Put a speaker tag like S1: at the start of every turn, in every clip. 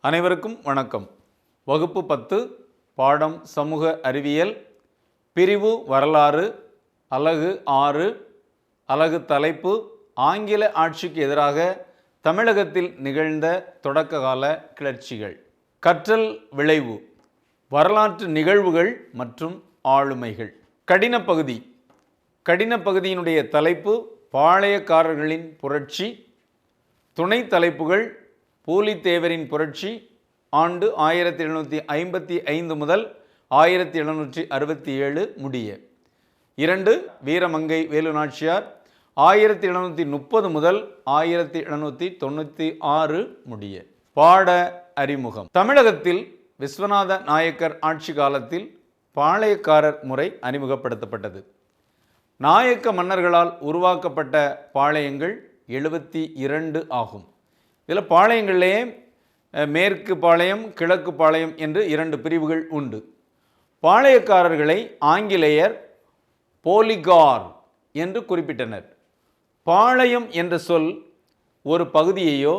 S1: அனைவருக்கும் வணக்கம். வகுப்பு பத்து பாடம் சமூக அறிவியல் பிரிவு வரலாறு அலகு ஆறு அலகு தலைப்பு ஆங்கில ஆட்சிக்கு எதிராக தமிழகத்தில் நிகழ்ந்த தொடக்க கால கிளர்ச்சிகள். கற்றல் விளைவு வரலாற்று நிகழ்வுகள் மற்றும் ஆளுமைகள். கடின பகுதி கடின பகுதியினுடைய தலைப்பு பாளையக்காரர்களின் புரட்சி துணை தலைப்புகள் பூலித்தேவரின் புரட்சி ஆண்டு ஆயிரத்தி எழுநூற்றி ஐம்பத்தி ஐந்து முதல் ஆயிரத்தி எழுநூற்றி அறுபத்தி ஏழு முடிய. இரண்டு வீரமங்கை வேலு நாச்சியார் ஆயிரத்தி எழுநூற்றி முப்பது முதல் ஆயிரத்தி எழுநூற்றி தொண்ணூற்றி ஆறு முடிய. பாட அறிமுகம். தமிழகத்தில் விஸ்வநாத நாயக்கர் ஆட்சி காலத்தில் பாளையக்காரர் முறை அறிமுகப்படுத்தப்பட்டது. நாயக்க மன்னர்களால் உருவாக்கப்பட்ட பாளையங்கள் எழுபத்தி இரண்டு ஆகும். இதில் பாளையங்களிலே மேற்கு பாளையம் கிழக்கு பாளையம் என்று இரண்டு பிரிவுகள் உண்டு. பாளையக்காரர்களை ஆங்கிலேயர் போலிகார் என்று குறிப்பிட்டனர். பாளையம் என்ற சொல் ஒரு பகுதியையோ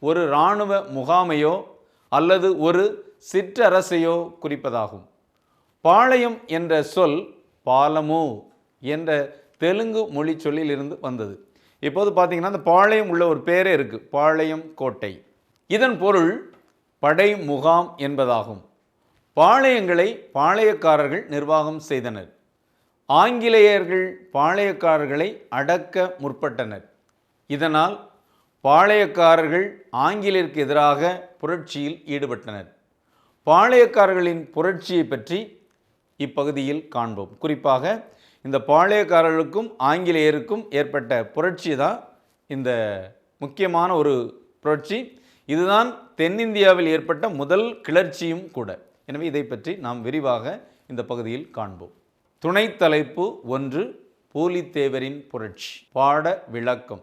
S1: ஒரு இராணுவ முகாமையோ அல்லது ஒரு சிற்றரசையோ குறிப்பதாகும். பாளையம் என்ற சொல் பாலமோ என்ற தெலுங்கு மொழி சொல்லிலிருந்து வந்தது. இப்போது பார்த்தீங்கன்னா அந்த பாளையம் உள்ள ஒரு பேரே இருக்கு. பாளையம் கோட்டை. இதன் பொருள் படை முகாம் என்பதாகும். பாளையங்களை பாளையக்காரர்கள் நிர்வாகம் செய்தனர். ஆங்கிலேயர்கள் பாளையக்காரர்களை அடக்க முற்பட்டனர். இதனால் பாளையக்காரர்கள் ஆங்கிலேயருக்கு எதிராக புரட்சியில் ஈடுபட்டனர். பாளையக்காரர்களின் புரட்சியை பற்றி இப்பகுதியில் காண்போம். குறிப்பாக இந்த பாளையக்காரர்களுக்கும் ஆங்கிலேயருக்கும் ஏற்பட்ட புரட்சி தான் இந்த முக்கியமான ஒரு புரட்சி. இதுதான் தென்னிந்தியாவில் ஏற்பட்ட முதல் கிளர்ச்சியும் கூட. எனவே இதை பற்றி நாம் விரிவாக இந்த பகுதியில் காண்போம். துணை தலைப்பு ஒன்று பூலித்தேவரின் புரட்சி. பாட விளக்கம்.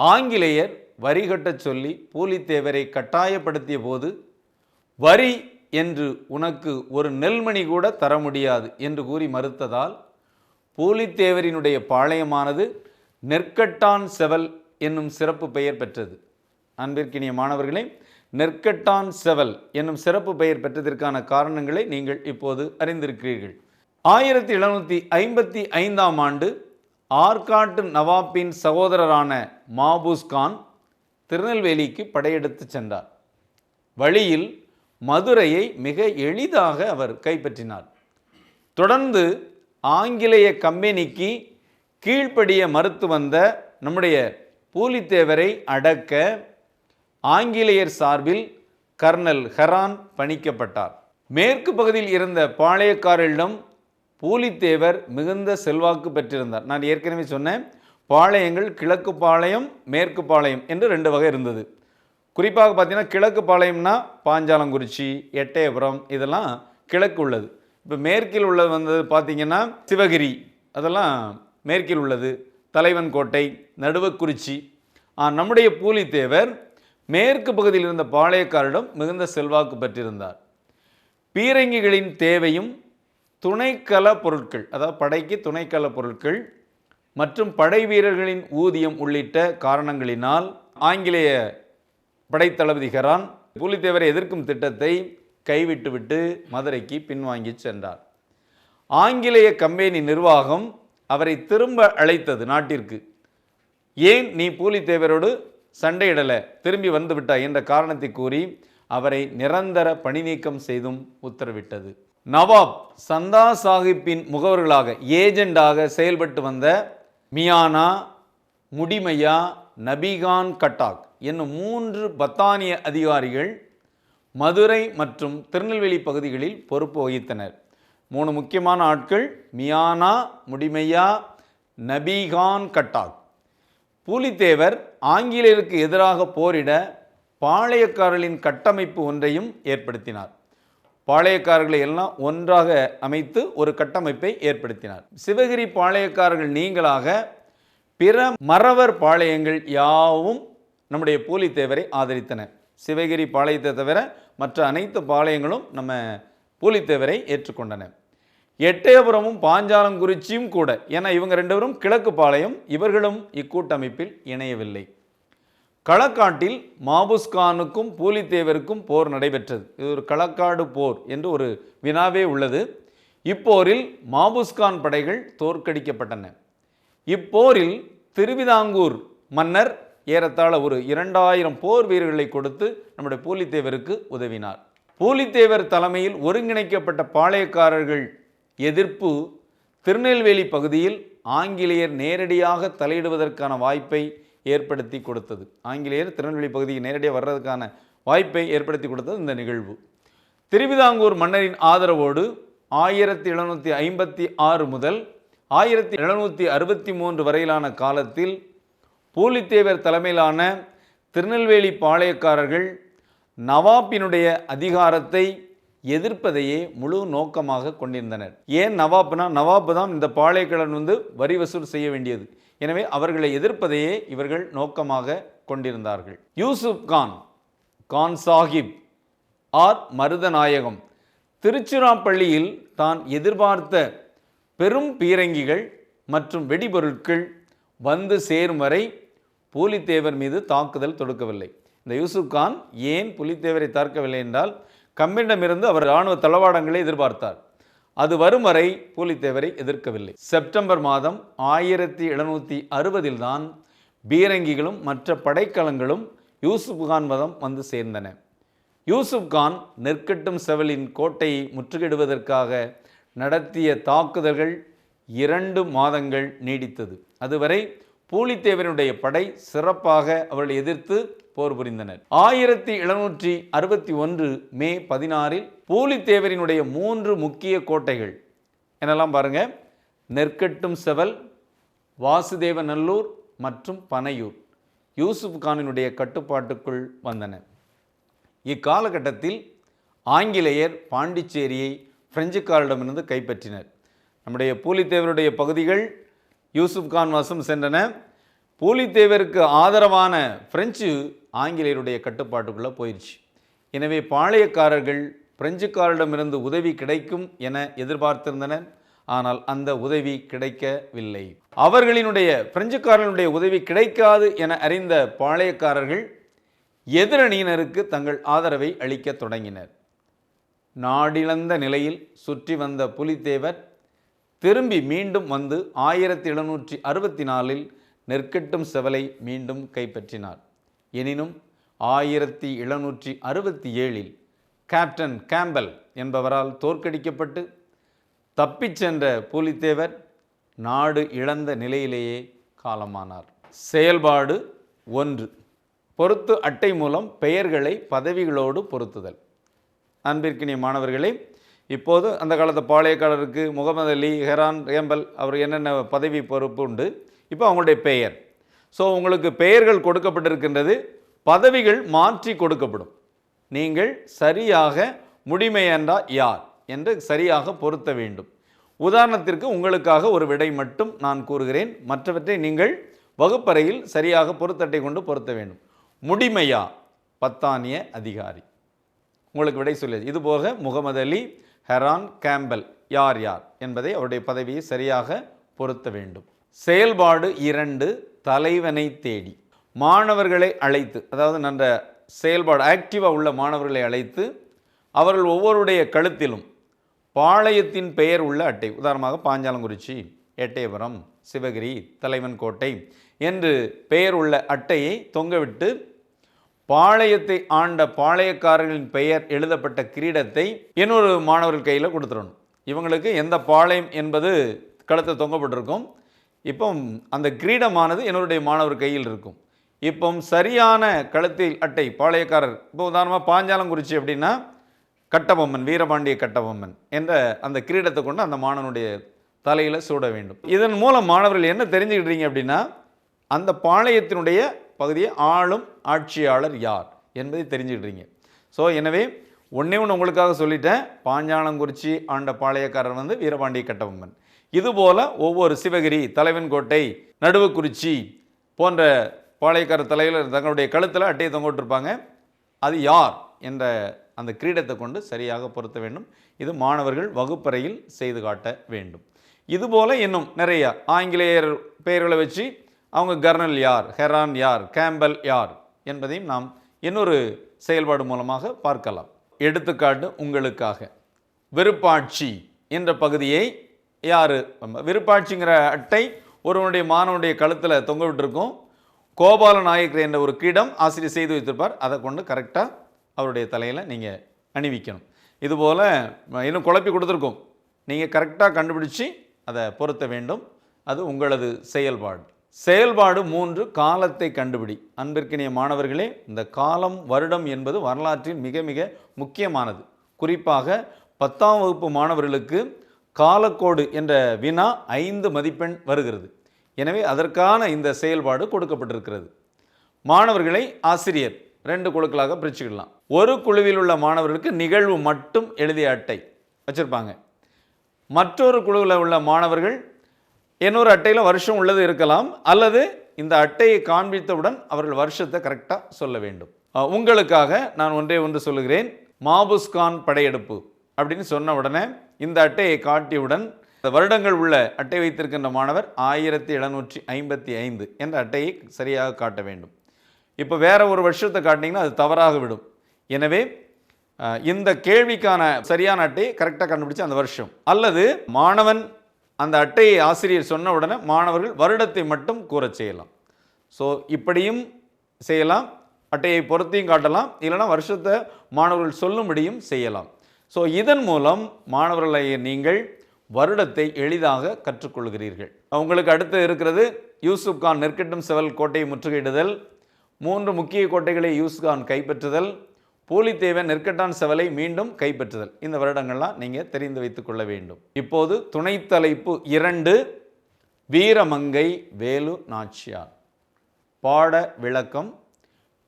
S1: ஆங்கிலேயர் வரி கட்டச் சொல்லி பூலித்தேவரை கட்டாயப்படுத்திய போது வரி என்று உனக்கு ஒரு நெல்மணி கூட தர முடியாது என்று கூறி மறுத்ததால் பூலித்தேவரினுடைய பாளையமானது நெற்கட்டான் செவல் என்னும் சிறப்பு பெயர் பெற்றது. அன்பிற்கினிய மாணவர்களே நெற்கட்டான் செவல் என்னும் சிறப்பு பெயர் பெற்றதற்கான காரணங்களை நீங்கள் இப்போது அறிந்திருக்கிறீர்கள். ஆயிரத்தி எழுநூற்றி ஐம்பத்தி ஐந்தாம் ஆண்டு ஆற்காட்டு நவாப்பின் சகோதரரான மாபூஸ் கான் திருநெல்வேலிக்கு படையெடுத்து சென்றார். வழியில் மதுரையை மிக எளிதாக அவர் கைப்பற்றினார். தொடர்ந்து ஆங்கிலேய கம்பெனிக்கு கீழ்ப்படிய மறுத்து வந்த நம்முடைய பூலித்தேவரை அடக்க ஆங்கிலேயர் சார்பில் கர்னல் ஹெரான் பணிக்கப்பட்டார். மேற்கு பகுதியில் இருந்த பாளையக்காரரிடம் பூலித்தேவர் மிகுந்த செல்வாக்கு பெற்றிருந்தார். நான் ஏற்கனவே சொன்னேன் பாளையங்கள் கிழக்கு பாளையம் மேற்கு பாளையம் என்று ரெண்டு வகை இருந்தது. குறிப்பாக பார்த்தீங்கன்னா கிழக்கு பாளையம்னா பாஞ்சாலங்குறிச்சி எட்டயபுரம் இதெல்லாம் கிழக்கு உள்ளது. இப்போ மேற்கில் உள்ளது வந்தது பார்த்திங்கன்னா சிவகிரி. அதெல்லாம் மேற்கில் உள்ளது. தலைவன் கோட்டை நடுவக்குறிச்சி. நம்முடைய பூலித்தேவர் மேற்கு பகுதியில் இருந்த பாளையக்காரிடம் மிகுந்த செல்வாக்கு பெற்றிருந்தார். பீரங்கிகளின் தேவையும் துணைக்கல பொருட்கள் அதாவது படைக்கு துணைக்கல பொருட்கள் மற்றும் படை வீரர்களின் ஊதியம் உள்ளிட்ட காரணங்களினால் ஆங்கிலேய படைத்தளபதி ஹெரான் பூலித்தேவரை எதிர்க்கும் திட்டத்தை கைவிட்டுவிட்டு மதுரைக்கு பின்வாங்கி சென்றார். ஆங்கிலேய கம்பெனி நிர்வாகம் அவரை திரும்ப அழைத்தது நாட்டிற்கு. ஏன் நீ பூலித்தேவரோடு சண்டையிடலை? திரும்பி வந்துவிட்டாய் என்ற காரணத்தை கூறி அவரை நிரந்தர பணிநீக்கம் செய்தும் உத்தரவிட்டது. நவாப் சந்தா சாஹிப்பின் முகவர்களாக ஏஜெண்டாக செயல்பட்டு வந்த மியானா முடிமையா நபிகான் கட்டாக் என்னும் மூன்று பத்தானிய அதிகாரிகள் மதுரை மற்றும் திருநெல்வேலி பகுதிகளில் பொறுப்பு வகித்தனர். மூணு முக்கியமான ஆட்கள் மியானா முடிமையா நபிகான் கட்டாக். பூலித்தேவர் ஆங்கிலேயருக்கு எதிராக போரிட பாளையக்காரர்களின் கட்டமைப்பு ஒன்றையும் ஏற்படுத்தினார். பாளையக்காரர்களை எல்லாம் ஒன்றாக அமைத்து ஒரு கட்டமைப்பை ஏற்படுத்தினார். சிவகிரி பாளையக்காரர்கள் நீங்களாக பிற மறவர் பாளையங்கள் யாவும் நம்முடைய பூலித்தேவரை ஆதரித்தன. சிவகிரி பாளையத்தை தவிர மற்ற அனைத்து பாளையங்களும் நம்ம பூலித்தேவரை ஏற்றுக்கொண்டன. எட்டயபுரமும் பாஞ்சாலங்குறிச்சியும் கூட ஏன்னா இவங்க ரெண்டு பேரும் கிழக்கு பாளையம் இவர்களும் இக்கூட்டமைப்பில் இணையவில்லை. களக்காட்டில் மாபுஸ்கானுக்கும் பூலித்தேவருக்கும் போர் நடைபெற்றது. இது ஒரு களக்காடு போர் என்று ஒரு வினாவே உள்ளது. இப்போரில் மாபுஸ்கான் படைகள் தோற்கடிக்கப்பட்டன. இப்போரில் திருவிதாங்கூர் மன்னர் ஏறத்தாழ ஒரு இரண்டாயிரம் போர் வீரர்களை கொடுத்து நம்முடைய பூலித்தேவருக்கு உதவினார். பூலித்தேவர் தலைமையில் ஒருங்கிணைக்கப்பட்ட பாளையக்காரர்கள் எதிர்ப்பு திருநெல்வேலி பகுதியில் ஆங்கிலேயர் நேரடியாக தலையிடுவதற்கான வாய்ப்பை ஏற்படுத்தி கொடுத்தது. ஆங்கிலேயர் திருநெல்வேலி பகுதிக்கு நேரடியாக வர்றதுக்கான வாய்ப்பை ஏற்படுத்தி கொடுத்தது இந்த நிகழ்வு. திருவிதாங்கூர் மன்னரின் ஆதரவோடு ஆயிரத்தி எழுநூற்றி ஐம்பத்தி ஆறு முதல் ஆயிரத்தி எழுநூற்றி அறுபத்தி மூன்று வரையிலான காலத்தில் பூலித்தேவர் தலைமையிலான திருநெல்வேலி பாளையக்காரர்கள் நவாப்பினுடைய அதிகாரத்தை எதிர்ப்பதையே முழு நோக்கமாக கொண்டிருந்தனர். ஏன் நவாப்னா நவாப் தான் இந்த பாளையக்கடன் வந்து வரி வசூல் செய்ய வேண்டியது. எனவே அவர்களை எதிர்ப்பதையே இவர்கள் நோக்கமாக கொண்டிருந்தார்கள். யூசுப் கான் கான் சாஹிப் ஆர். மருதநாயகம் திருச்சிராப்பள்ளியில் தான் எதிர்பார்த்த பெரும் பீரங்கிகள் மற்றும் வெடிபொருட்கள் வந்து சேரும் வரை பூலித்தேவர் மீது தாக்குதல் தொடுக்கவில்லை. இந்த யூசுப் கான் ஏன் புலித்தேவரை தாக்கவில்லை என்றால் கம்மிடமிருந்து அவர் இராணுவ தளவாடங்களை எதிர்பார்த்தார். அது வரும் வரை பூலித்தேவரை எதிர்க்கவில்லை. செப்டம்பர் மாதம் ஆயிரத்தி எழுநூற்றி அறுபதில் தான் பீரங்கிகளும் மற்ற படைக்கலங்களும் யூசுப் கான் மதம் வந்து சேர்ந்தன. யூசுப் கான் நெற்கட்டும் செவலின் கோட்டையை முற்றுகையிடுவதற்காக நடத்திய தாக்குதல்கள் இரண்டு மாதங்கள் நீடித்தது. அதுவரை பூலித்தேவனுடைய படை சிறப்பாக அவர்களை எதிர்த்து போர் புரிந்தனர். ஆயிரத்தி எழுநூற்றி அறுபத்தி ஒன்று மே பதினாறில் பூலித்தேவரினுடைய மூன்று முக்கிய கோட்டைகள் என்னெல்லாம் பாருங்க? நெற்கட்டும் செவல் வாசுதேவநல்லூர் மற்றும் பனையூர். யூசுப் கானினுடைய கட்டுப்பாட்டுக்குள் வந்தன. இக்காலகட்டத்தில் ஆங்கிலேயர் பாண்டிச்சேரியை பிரெஞ்சுக்காரிடமிருந்து கைப்பற்றினர். நம்முடைய பூலித்தேவருடைய பகுதிகள் யூசுப் கான் வசம் சென்றன. பூலித்தேவருக்கு ஆதரவான பிரெஞ்சு ஆங்கிலேயருடைய கட்டுப்பாட்டுக்குள்ளே போயிடுச்சு எனவே பாளையக்காரர்கள் பிரெஞ்சுக்காரரிடமிருந்து உதவி கிடைக்கும் என எதிர்பார்த்திருந்தனர். ஆனால் அந்த உதவி கிடைக்கவில்லை. அவர்களினுடைய பிரெஞ்சுக்காரர்களுடைய உதவி கிடைக்காது என அறிந்த பாளையக்காரர்கள் எதிரணியினருக்கு தங்கள் ஆதரவை அளிக்கத் தொடங்கினர். நாடிழந்த நிலையில் சுற்றி வந்த புலித்தேவர் திரும்பி மீண்டும் வந்து ஆயிரத்தி எழுநூற்றி அறுபத்தி நாலில் நெற்கட்டும் செவலை மீண்டும் கைப்பற்றினார். எனினும் ஆயிரத்தி எழுநூற்றி அறுபத்தி ஏழில் கேப்டன் கேம்பல் என்பவரால் தோற்கடிக்கப்பட்டு தப்பிச் சென்ற பூலித்தேவர் நாடு இழந்த நிலையிலேயே காலமானார். செயல்பாடு ஒன்று. பொருத்து அட்டை மூலம் பெயர்களை பதவிகளோடு பொருத்துதல். அன்பிற்கினிய மாணவர்களே இப்போது அந்த காலத்து பாளையக்காரருக்கு முகமது அலி ஹெரான் ரேம்பல் அவர் என்னென்ன பதவி பொறுப்பு உண்டு? இப்போ அவங்களுடைய பெயர். ஸோ உங்களுக்கு பெயர்கள் கொடுக்கப்பட்டிருக்கின்றது பதவிகள் மாற்றி கொடுக்கப்படும். நீங்கள் சரியாக முடிமையன்றா யார் என்று சரியாக பொருத்த வேண்டும். உதாரணத்திற்கு உங்களுக்காக ஒரு விடை மட்டும் நான் கூறுகிறேன். மற்றவற்றை நீங்கள் வகுப்பறையில் சரியாக பொருத்தட்டை கொண்டு பொருத்த வேண்டும். முடிமையா? பத்தானிய அதிகாரி. உங்களுக்கு விடை சொல்லியது இதுபோக முகமது அலி ஹெரான் கேம்பல் யார் யார் என்பதை அவருடைய பதவியை சரியாக பொருத்த வேண்டும். செயல்பாடு இரண்டு தலைவனை தேடி. மாணவர்களை அழைத்து அதாவது நன்ற செயல்பாடு ஆக்டிவாக உள்ள மாணவர்களை அழைத்து அவர்கள் ஒவ்வொருடைய கழுத்திலும் பாளையத்தின் பெயர் உள்ள அட்டை உதாரணமாக பாஞ்சாலங்குறிச்சி எட்டயபுரம் சிவகிரி தலைவன் கோட்டை என்று பெயர் உள்ள அட்டையை தொங்கவிட்டு பாளையத்தை ஆண்ட பாளையக்காரர்களின் பெயர் எழுதப்பட்ட கிரீடத்தை இன்னொரு மாணவர்கள் கையில் கொடுத்துடணும். இவங்களுக்கு எந்த பாளையம் என்பது களத்தை தொங்கப்பட்டிருக்கும். இப்போ அந்த கிரீடமானது என்னுடைய மாணவர் கையில் இருக்கும். இப்போ சரியான கழுத்தில் அட்டை பாளையக்காரர் இப்போ உதாரணமாக பாஞ்சாலங்குறிச்சி அப்படின்னா கட்டபொம்மன் வீரபாண்டிய கட்டபொம்மன் என்ற அந்த கிரீடத்தை கொண்டு அந்த மாணவனுடைய தலையில் சூட வேண்டும். இதன் மூலம் மாணவர்கள் என்ன தெரிஞ்சுக்கிட்டீங்க அப்படின்னா அந்த பாளையத்தினுடைய பகுதியை ஆளும் ஆட்சியாளர் யார் என்பதை தெரிஞ்சுக்கிட்டீங்க. ஸோ எனவே ஒன்றே ஒன்று உங்களுக்காக சொல்லிட்டேன். பாஞ்சாலங்குறிச்சி ஆண்ட பாளையக்காரர் வந்து வீரபாண்டிய கட்டபொம்மன். இதுபோல் ஒவ்வொரு சிவகிரி தலைவன்கோட்டை நடுவுக்குறிச்சி போன்ற பாளையக்கார தலைவர் தங்களுடைய கழுத்தில் அட்டையை தொங்கவிட்ருப்பாங்க அது யார் என்ற அந்த கிரீடத்தை கொண்டு சரியாக பொருத்த வேண்டும். இது மாணவர்கள் வகுப்பறையில் செய்து காட்ட வேண்டும். இதுபோல் இன்னும் நிறைய ஆங்கிலேயர் பெயர்களை வச்சு அவங்க கர்னல் யார்? ஹெரான் யார்? கேம்பல் யார்? என்பதையும் நாம் இன்னொரு செயல்பாடு மூலமாக பார்க்கலாம். எடுத்துக்காட்டு உங்களுக்காக. விருப்பாட்சி என்ற பகுதியை யார்? விருப்பாட்சிங்கிற அட்டை ஒருவனுடைய மாணவனுடைய கழுத்தில் தொங்க விட்டுருக்கும். கோபால நாயக்கர் என்ற ஒரு கீடம் ஆசிரியர் செய்து வைத்திருப்பார். அதை கொண்டு கரெக்டாக அவருடைய தலையில் நீங்கள் அணிவிக்கணும். இதுபோல் இன்னும் குழப்பி கொடுத்துருக்கோம். நீங்கள் கரெக்டாக கண்டுபிடிச்சி அதை பொருத்த வேண்டும். அது உங்களது செயல்பாடு. செயல்பாடு மூன்று காலத்தை கண்டுபிடி. அன்பிற்கினிய மாணவர்களே இந்த காலம் வருடம் என்பது வரலாற்றின் மிக மிக முக்கியமானது. குறிப்பாக பத்தாம் வகுப்பு மாணவர்களுக்கு காலக்கோடு என்ற வினா ஐந்து மதிப்பெண் வருகிறது. எனவே அதற்கான இந்த செயல்பாடு கொடுக்கப்பட்டிருக்கிறது. மாணவர்களை ஆசிரியர் ரெண்டு குழுக்களாக பிரிச்சுக்கலாம். ஒரு குழுவில் உள்ள மாணவர்களுக்கு நிகழ்வு மட்டும் எழுதிய அட்டை வச்சுருப்பாங்க. மற்றொரு குழுவில் உள்ள மாணவர்கள் இன்னொரு அட்டையில் வருஷம் உள்ளது இருக்கலாம் அல்லது இந்த அட்டையை காண்பித்தவுடன் அவர்கள் வருஷத்தை கரெக்டாக சொல்ல வேண்டும். உங்களுக்காக நான் ஒன்றே ஒன்று சொல்லுகிறேன். மாபுஸ்கான் படையெடுப்பு அப்படின்னு சொன்ன உடனே இந்த அட்டையை காட்டியவுடன் இந்த வருடங்கள் உள்ள அட்டை வைத்திருக்கின்ற மாணவர் ஆயிரத்தி எழுநூற்றி ஐம்பத்தி ஐந்து என்ற அட்டையை சரியாக காட்ட வேண்டும். இப்போ வேற ஒரு வருஷத்தை காட்டினீங்கன்னா அது தவறாக விடும். எனவே இந்த கேள்விக்கான சரியான அட்டையை கரெக்டாக கண்டுபிடிச்சி அந்த வருஷம். அல்லது மாணவன் அந்த அட்டையை ஆசிரியர் சொன்ன உடனே மாணவர்கள் வருடத்தை மட்டும் கூறச் செய்யலாம். ஸோ இப்படியும் செய்யலாம். அட்டையை பொருத்தியும் காட்டலாம். இல்லைன்னா வருஷத்தை மாணவர்கள் சொல்லும்படியும் செய்யலாம். ஸோ இதன் மூலம் மாணவர்களை நீங்கள் வருடத்தை எளிதாக கற்றுக்கொள்கிறீர்கள். உங்களுக்கு அடுத்து இருக்கிறது யூசுப் கான் நெற்கட்டும் செவல் கோட்டையை முற்றுகையிடுதல். மூன்று முக்கிய கோட்டைகளை யூசுப் கான் கைப்பற்றுதல். பூலித்தேவன் நெற்கட்டான் செவலை மீண்டும் கைப்பற்றுதல். இந்த வருடங்கள்லாம் நீங்கள் தெரிந்து வைத்துக் கொள்ள வேண்டும். இப்போது துணை தலைப்பு இரண்டு வீரமங்கை வேலு நாச்சியார். பாட விளக்கம்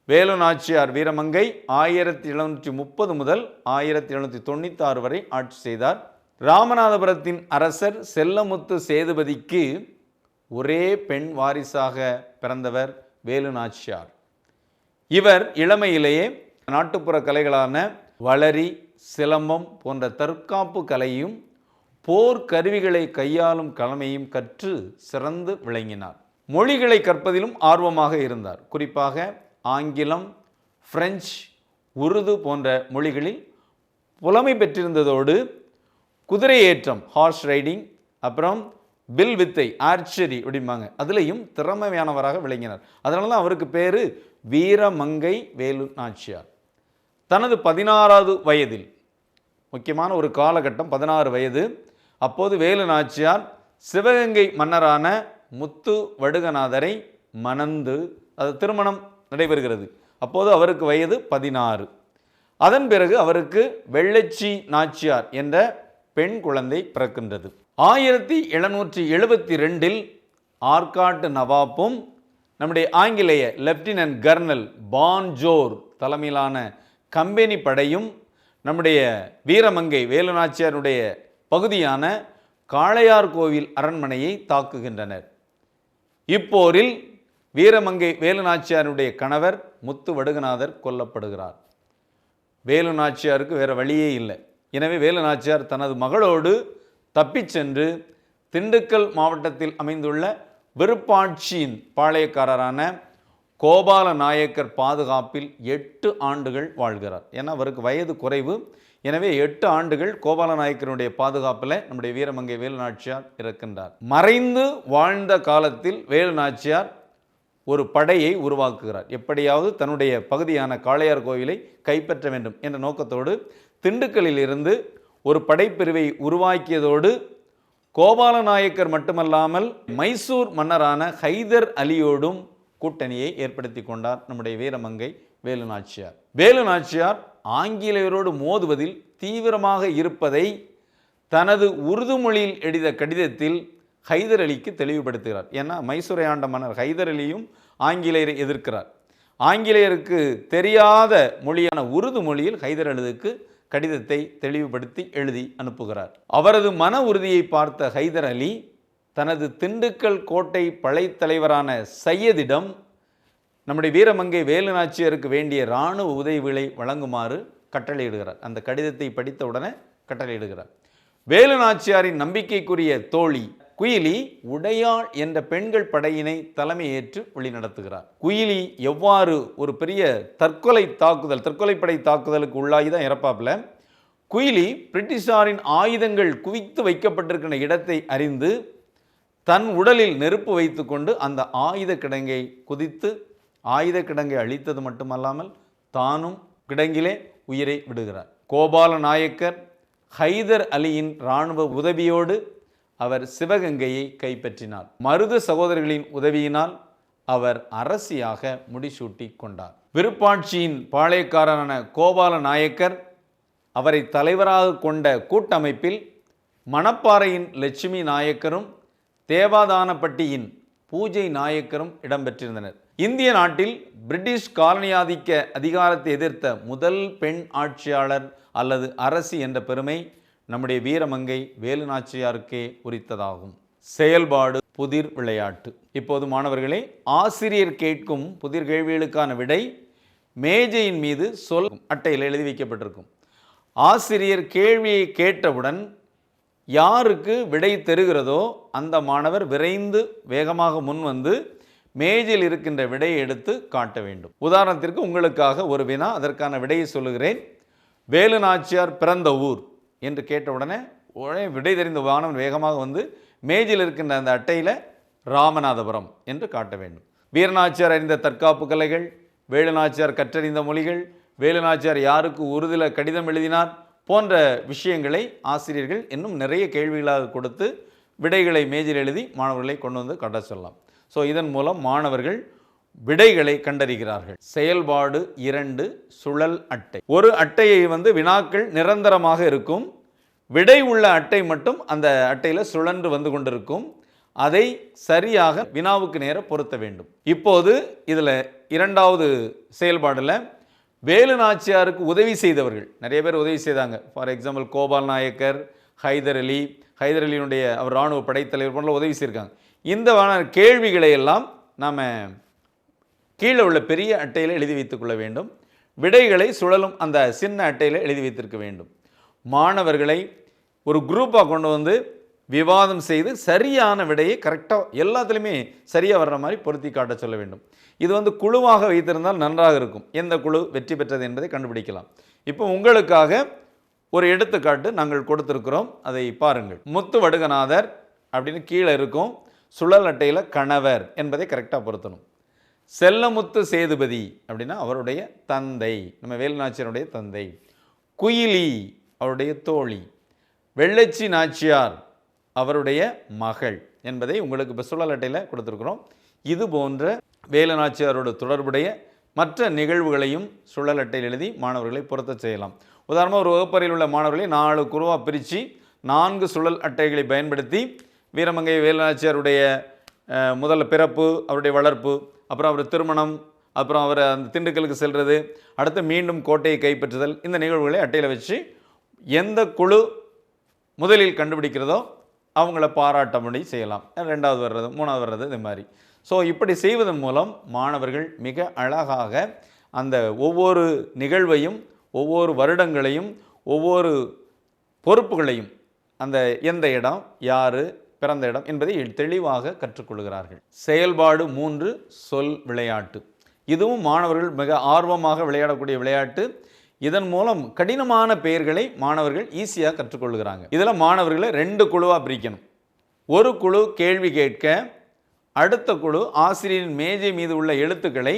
S1: வேலு நாச்சியார் வீரமங்கை ஆயிரத்தி எழுநூற்றி முப்பது முதல் ஆயிரத்தி எழுநூற்றி தொண்ணூத்தாறு வரை ஆட்சி செய்தார். ராமநாதபுரத்தின் அரசர் செல்லமுத்து சேதுபதிக்கு ஒரே பெண் வாரிசாக பிறந்தவர் வேலு நாச்சியார். இவர் இளமையிலேயே நாட்டுப்புற கலைகளான வளரி சிலம்பம் போன்ற தற்காப்பு கலையும் போர் கருவிகளை கையாளும் கலமையும் கற்று சிறந்து விளங்கினார். மொழிகளை கற்பதிலும் ஆர்வமாக இருந்தார். குறிப்பாக ஆங்கிலம் பிரெஞ்சு உருது போன்ற மொழிகளில் புலமை பெற்றிருந்ததோடு குதிரை ஏற்றம் ஹார்ஸ் ரைடிங் அப்புறம் பில் வித்தை ஆர்ச்சரி அப்படிம்பாங்க. அதுலேயும் திறமையானவராக விளங்கினார். அதனால தான் அவருக்கு பேர் வீரமங்கை வேலு நாச்சியார் தனது பதினாறாவது வயதில் முக்கியமான ஒரு காலகட்டம் பதினாறு வயது அப்போது வேலு நாச்சியார் சிவகங்கை மன்னரான முத்து வடுகநாதரை மணந்து அது திருமணம் நடைபெறுகிறது. அப்போது அவருக்கு வயது பதினாறு. அதன் பிறகு அவருக்கு வெள்ளச்சி நாச்சியார் என்ற பெண் குழந்தை பிறக்கின்றது. ஆயிரத்தி எழுநூற்றி எழுபத்தி ரெண்டில் ஆர்காட்டு நவாப்பும் நம்முடைய ஆங்கிலேய லெப்டினன்ட் கர்னல் பான்ஜோர் தலைமையிலான கம்பெனி படையும் நம்முடைய வீரமங்கை வேலுநாச்சியாருடைய பகுதியான காளையார் கோவில் அரண்மனையை தாக்குகின்றனர். இப்போரில் வீரமங்கை வேலுநாச்சியாருடைய கணவர் முத்து வடுகநாதர் கொல்லப்படுகிறார். வேலுநாச்சியாருக்கு வேறு வழியே இல்லை. எனவே வேலுநாச்சியார் தனது மகளோடு தப்பிச் சென்று திண்டுக்கல் மாவட்டத்தில் அமைந்துள்ள விருப்பாட்சியின் பாளையக்காரரான கோபால நாயக்கர் பாதுகாப்பில் எட்டு ஆண்டுகள் வாழ்கிறார். ஏன்னா அவருக்கு வயது குறைவு. எனவே எட்டு ஆண்டுகள் கோபால நாயக்கருடைய பாதுகாப்பில் நம்முடைய வீரமங்கை வேலு நாச்சியார் இருக்கின்றார். மறைந்து வாழ்ந்த காலத்தில் வேலு நாச்சியார் ஒரு படையை உருவாக்குகிறார். எப்படியாவது தன்னுடைய பகுதியான காளையார் கோவிலை கைப்பற்ற வேண்டும் என்ற நோக்கத்தோடு திண்டுக்கல்லில் இருந்து ஒரு படைப்பிரிவை உருவாக்கியதோடு கோபால நாயக்கர் மட்டுமல்லாமல் மைசூர் மன்னரான ஹைதர் அலியோடும் கூட்டணியை ஏற்படுத்தி கொண்டார் நம்முடைய வீரமங்கை வேலு நாச்சியார் வேலு நாச்சியார் ஆங்கிலேயரோடு மோதுவதில் தீவிரமாக இருப்பதை தனது உருது மொழியில் எழுத கடிதத்தில் ஹைதர் அலிக்கு தெளிவுபடுத்துகிறார். ஏன்னா மைசூரை ஆண்ட மன்னர் ஹைதர் அலியும் ஆங்கிலேயரை எதிர்க்கிறார். ஆங்கிலேயருக்கு தெரியாத மொழியான உருது மொழியில் ஹைதர் அலிக்கு கடிதத்தை தெளிவுபடுத்தி எழுதி அனுப்புகிறார். அவரது மன உறுதியை பார்த்த ஹைதர் அலி தனது திண்டுக்கல் கோட்டை படைத்தலைவரான சையதிடம் நம்முடைய வீரமங்கை வேலு நாச்சியாருக்கு வேண்டிய இராணுவ உதவிகளை வழங்குமாறு கட்டளையிடுகிறார். அந்த கடிதத்தை படித்த உடனே கட்டளையிடுகிறார். வேலு நாச்சியாரின் நம்பிக்கைக்குரிய தோழி குயிலி உடையாள் என்ற பெண்கள் படையினை தலைமையேற்று வழிநடத்துகிறார். குயிலி எவ்வாறு ஒரு பெரிய தற்கொலை தாக்குதல் தற்கொலைப்படை தாக்குதலுக்கு உள்ளாகி தான் இறப்பாப்புல? குயிலி பிரிட்டிஷாரின் ஆயுதங்கள் குவித்து வைக்கப்பட்டிருக்கிற இடத்தை அறிந்து தன் உடலில் நெருப்பு வைத்துக்கொண்டு அந்த ஆயுத கிடங்கை குதித்து ஆயுத கிடங்கை அழித்தது மட்டுமல்லாமல் தானும் கிடங்கிலே உயிரை விடுகிறார். கோபால நாயக்கர் ஹைதர் அலியின் இராணுவ உதவியோடு அவர் சிவகங்கையை கைப்பற்றினார். மருது சகோதரர்களின் உதவியினால் அவர் அரசியாக முடிசூட்டி கொண்டார். விருப்பாட்சியின் பாளையக்காரரான கோபால நாயக்கர் அவரை தலைவராக கொண்ட கூட்டமைப்பில் மணப்பாறையின் லட்சுமி நாயக்கரும் தேவாதானப்பட்டியின் பூஜை நாயக்கரும் இடம்பெற்றிருந்தனர். இந்திய நாட்டில் பிரிட்டிஷ் காலனியாதிக்க அதிகாரத்தை எதிர்த்த முதல் பெண் ஆட்சியாளர் அல்லது அரசி என்ற பெருமை நம்முடைய வீரமங்கை வேலு நாச்சியாருக்கே உரித்ததாகும். செயல்பாடு புதிர் விளையாட்டு. இப்போது மாணவர்களே ஆசிரியர் கேட்கும் புதிர் கேள்விகளுக்கான விடை மேஜையின் மீது சொல் அட்டையில் எழுதி வைக்கப்பட்டிருக்கும். ஆசிரியர் கேள்வியை கேட்டவுடன் யாருக்கு விடை தருகிறதோ அந்த மாணவர் விரைந்து வேகமாக முன் வந்து மேஜில் இருக்கின்ற விடையை எடுத்து காட்ட வேண்டும். உதாரணத்திற்கு உங்களுக்காக ஒரு வினா அதற்கான விடையை சொல்லுகிறேன். வேலு நாச்சியார் பிறந்த ஊர் என்று கேட்டவுடனே உடனே விடை தெரிந்த வானவன் வேகமாக வந்து மேஜில் இருக்கின்ற அந்த அட்டையில் ராமநாதபுரம் என்று காட்ட வேண்டும். வீரநாச்சியார் அறிந்த தற்காப்பு கலைகள் வேலுநாச்சியார் கற்றறிந்த மொழிகள் வேலுநாச்சியார் யாருக்கு உறுதியில் கடிதம் எழுதினார் போன்ற விஷயங்களை ஆசிரியர்கள் இன்னும் நிறைய கேள்விகளாக கொடுத்து விடைகளை மேஜில் எழுதி மாணவர்களை கொண்டு வந்து கட்ட சொல்லலாம். ஸோ இதன் மூலம் மாணவர்கள் விடைகளை கண்டறிகிறார்கள். செயல்பாடு இரண்டு சுழல் அட்டை. ஒரு அட்டையை வந்து வினாக்கள் நிரந்தரமாக இருக்கும். விடை உள்ள அட்டை மட்டும் அந்த அட்டையில் சுழன்று வந்து கொண்டிருக்கும். அதை சரியாக வினாவுக்கு நேர பொருத்த வேண்டும். இப்போது இதில் இரண்டாவது செயல்பாடில் வேலு நாச்சியாருக்கு உதவி செய்தவர்கள். நிறைய பேர் உதவி செய்தாங்க. ஃபார் எக்ஸாம்பிள் கோபால் நாயக்கர் ஹைதர் அலி ஹைதர் அலியினுடைய அவர் இராணுவ படைத்தலைவர் போன்ற உதவி செய்திருக்காங்க. இந்த கேள்விகளை எல்லாம் நாம் கீழே உள்ள பெரிய அட்டையில் எழுதி வைத்துக் கொள்ள வேண்டும். விடைகளை சுழலும் அந்த சின்ன அட்டையில் எழுதி வைத்திருக்க வேண்டும். மாணவர்களை ஒரு குரூப்பாக கொண்டு வந்து விவாதம் செய்து சரியான விடையை கரெக்டாக எல்லாத்துலேயுமே சரியாக வர்ற மாதிரி பொருத்தி காட்ட சொல்ல வேண்டும். இது வந்து குழுவாக வைத்திருந்தால் நன்றாக இருக்கும். எந்த குழு வெற்றி பெற்றது என்பதை கண்டுபிடிக்கலாம். இப்போ உங்களுக்காக ஒரு எடுத்துக்காட்டு நாங்கள் கொடுத்துருக்கிறோம். அதை பாருங்கள். முத்து வடுகநாதர் அப்படின்னு கீழே இருக்கும். சுழல் அட்டையில் கணவர் என்பதை கரெக்டாக பொருத்தணும். செல்லமுத்து சேதுபதி அப்படின்னா அவருடைய தந்தை. நம்ம வேலுநாச்சியருடைய தந்தை. குயிலி அவருடைய தோழி. வெள்ளச்சி நாச்சியார் அவருடைய மகள் என்பதை உங்களுக்கு இப்போ சுழல் அட்டையில் கொடுத்துருக்குறோம். இது போன்ற வேலுநாச்சியாரோட தொடர்புடைய மற்ற நிகழ்வுகளையும் சுழல் அட்டையில் எழுதி மாணவர்களை பொருத்த செய்யலாம். உதாரணமாக ஒரு வகுப்பறையில் உள்ள மாணவர்களை நாலு குருவாக பிரித்து நான்கு சுழல் அட்டைகளை பயன்படுத்தி வீரமங்கை வேலுநாச்சியாருடைய முதல்ல பிறப்பு அவருடைய வளர்ப்பு அப்புறம் அவர் திருமணம் அப்புறம் அவர் அந்த திண்டுக்கலுக்கு செல்வது அடுத்து மீண்டும் கோட்டையை கைப்பற்றுதல் இந்த நிகழ்வுகளை அட்டையில் வச்சு எந்த குழு முதலில் கண்டுபிடிக்கிறதோ அவங்கள பாராட்டபடி செய்யலாம். ரெண்டாவது வர்றது மூணாவது வர்றது இது மாதிரி. ஸோ இப்படி செய்வதன் மூலம் மாணவர்கள் மிக அழகாக அந்த ஒவ்வொரு நிகழ்வையும் ஒவ்வொரு வருடங்களையும் ஒவ்வொரு பொறுப்புகளையும் அந்த எந்த இடம் யார் பிறந்த இடம் என்பதை தெளிவாக கற்றுக்கொள்கிறார்கள். செயல்பாடு மூன்று சொல் விளையாட்டு. இதுவும் மாணவர்கள் மிக ஆர்வமாக விளையாடக்கூடிய விளையாட்டு. இதன் மூலம் கடினமான பெயர்களை மாணவர்கள் ஈஸியாக கற்றுக்கொள்கிறாங்க. இதில் மாணவர்களை ரெண்டு குழுவாக பிரிக்கணும். ஒரு குழு கேள்வி கேட்க அடுத்த குழு ஆசிரியரின் மேஜை மீது உள்ள எழுத்துக்களை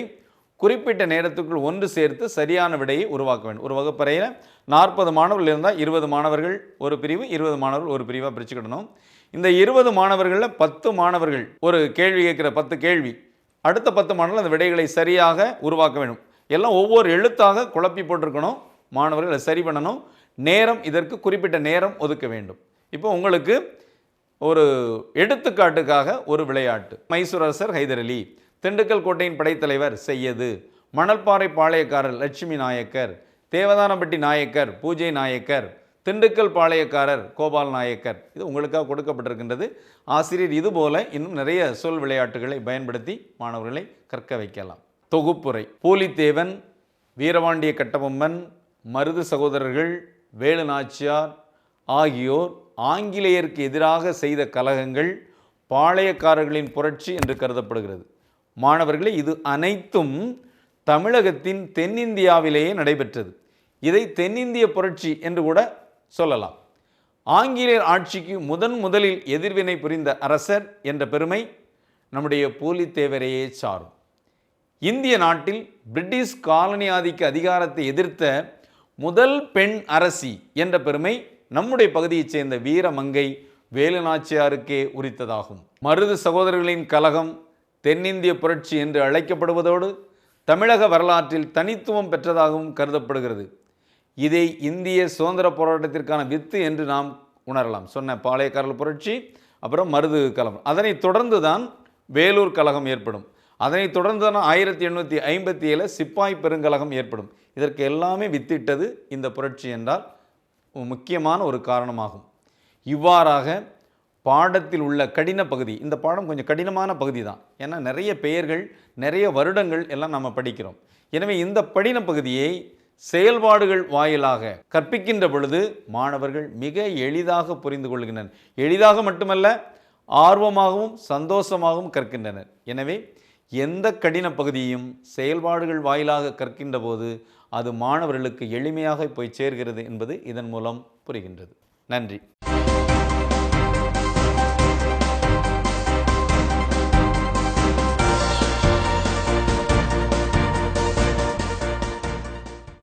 S1: குறிப்பிட்ட நேரத்துக்குள் ஒன்று சேர்த்து சரியான விடையை உருவாக்க வேண்டும். ஒரு வகுப்பறையில் நாற்பது மாணவர்கள் இருந்தால் இருபது மாணவர்கள் ஒரு பிரிவு இருபது மாணவர்கள் ஒரு பிரிவாக பிரிச்சுக்கிடணும். இந்த இருபது மாணவர்களில் பத்து மாணவர்கள் ஒரு கேள்வி கேட்குற பத்து கேள்வி அடுத்த பத்து மாணவர்கள் அந்த விடைகளை சரியாக உருவாக்க வேண்டும். எல்லாம் ஒவ்வொரு எழுத்தாக குழப்பி போட்டிருக்கணும். மாணவர்கள் அதை சரி பண்ணணும். நேரம் இதற்கு குறிப்பிட்ட நேரம் ஒதுக்க வேண்டும். இப்போ உங்களுக்கு ஒரு எடுத்துக்காட்டுக்காக ஒரு விளையாட்டு. மைசூர் அரசர் ஹைதர் அலி திண்டுக்கல் கோட்டையின் படைத்தலைவர் செய்யது. மணல்பாறை பாளையக்காரர் லட்சுமி நாயக்கர் தேவதானப்பட்டி நாயக்கர் பூஜை நாயக்கர் திண்டுக்கல் பாளையக்காரர் கோபால் நாயக்கர். இது உங்களுக்காக கொடுக்கப்பட்டிருக்கின்றது. ஆசிரியர் இதுபோல இன்னும் நிறைய சொல் விளையாட்டுகளை பயன்படுத்தி மாணவர்களை கற்க வைக்கலாம். தொகுப்புரை. பூலித்தேவன் வீரபாண்டிய கட்டபொம்மன் மருது சகோதரர்கள் வேலு நாச்சியார் ஆகியோர் ஆங்கிலேயருக்கு எதிராக செய்த கலகங்கள் பாளையக்காரர்களின் புரட்சி என்று கருதப்படுகிறது. மாணவர்களே இது அனைத்தும் தமிழகத்தின் தென்னிந்தியாவிலேயே நடைபெற்றது. இதை தென்னிந்திய புரட்சி என்று கூட சொல்லலாம். ஆங்கிலேயர் ஆட்சிக்கு முதன் முதலில் எதிர்வினை புரிந்த அரசர் என்ற பெருமை நம்முடைய பூலித்தேவரையே சாரும். இந்திய நாட்டில் பிரிட்டிஷ் காலனி ஆதிக்க அதிகாரத்தை எதிர்த்த முதல் பெண் அரசி என்ற பெருமை நம்முடைய பகுதியைச் சேர்ந்த வீரமங்கை வேலுநாச்சியாருக்கே உரித்ததாகும். மருது சகோதரர்களின் கலகம் தென்னிந்திய புரட்சி என்று அழைக்கப்படுவதோடு தமிழக வரலாற்றில் தனித்துவம் பெற்றதாகவும் கருதப்படுகிறது. இதை இந்திய சுதந்திர போராட்டத்திற்கான வித்து என்று நாம் உணரலாம். சொன்ன பாளையக்காரல் புரட்சி அப்புறம் மருது கலகம் அதனைத் தொடர்ந்து தான் வேலூர் கழகம் ஏற்படும். அதனைத் தொடர்ந்து தான் ஆயிரத்தி எண்ணூற்றி ஐம்பத்தி ஏழில் சிப்பாய் பெருங்கலகம் ஏற்படும். இதற்கு எல்லாமே வித்திட்டது இந்த புரட்சி என்றால் முக்கியமான ஒரு காரணமாகும். இவ்வாறாக பாடத்தில் உள்ள கடின பகுதி இந்த பாடம் கொஞ்சம் கடினமான பகுதி தான். ஏன்னா நிறைய பெயர்கள் நிறைய வருடங்கள் எல்லாம் நம்ம படிக்கிறோம். எனவே இந்த படின பகுதியை செயல்பாடுகள் வாயிலாக கற்பிக்கின்ற பொழுது மாணவர்கள் மிக எளிதாக புரிந்து கொள்கின்றனர். எளிதாக மட்டுமல்ல ஆர்வமாகவும் சந்தோஷமாகவும் கற்கின்றனர். எனவே எந்த கடின பகுதியும் செயல்பாடுகள் வாயிலாக கற்கின்ற போது அது மாணவர்களுக்கு எளிமையாக போய் சேர்கிறது என்பது இதன் மூலம் புரிகின்றது. நன்றி.